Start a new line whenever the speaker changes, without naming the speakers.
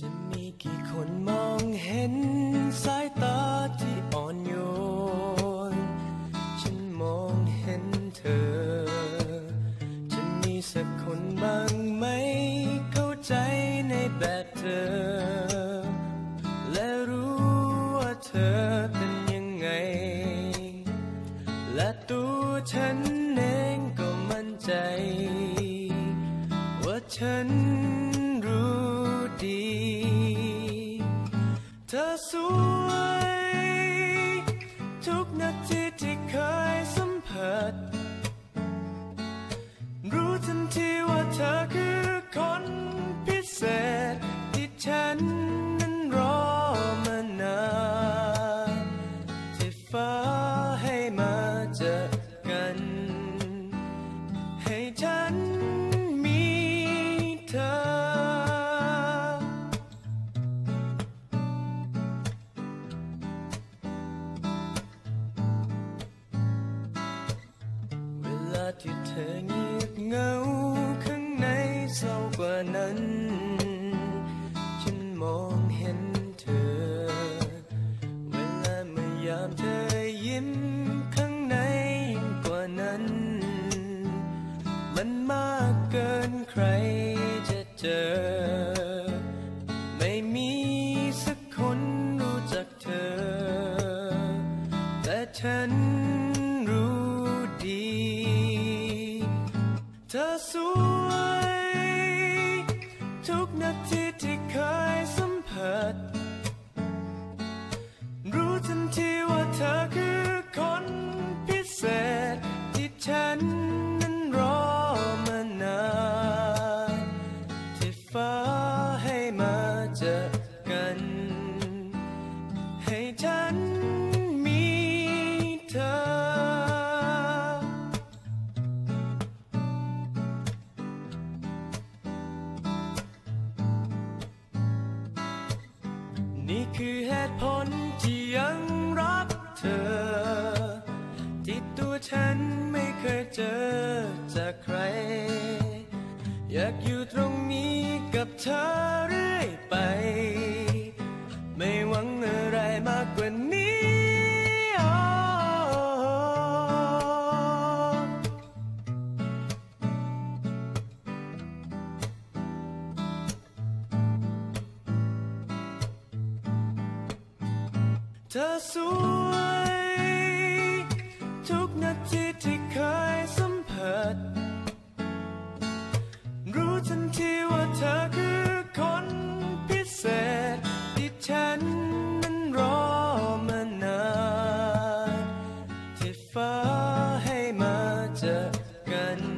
จะมีกี่คนมองเห็นสายตาที่อ่อนโยน ฉันมองเห็นเธอ จะมีสักคนบ้างไหมเข้าใจในแบบเธอ และรู้ว่าเธอเป็นยังไง และตัวฉันเองก็มั่นใจ ว่าฉัน เธ ที่เธอเงียบเงาข้างในเศร้ากว่านั้น ฉันมองเห็นเธอ เวลาเมื่อยามเธอยิ้มข้างในยิ่งกว่านั้น มันมากเกินใครจะเจอ ไม่มีสักคนรู้จักเธอ แต่ฉัน ธอสวย ทุกนาทีที่เคยสัมผัส รู้ทันทีว่าเธอคือคนพิเศษที่ฉันนั้นรอมานานที่ฟ้าให้มาเจอ นี่คือเหตุผลที่ยังรักเธอ ที่ตัวฉันไม่เคยเจอจากใคร อยากอยู่ตรงนี้กับเธอ ธอสวย ทุกนาทีที่เคยสัมผัส รู้ทันทีว่าเธอคือคนพิเศษที่ฉันนั้นรอมานานที่ฟ้าให้มาเจอกัน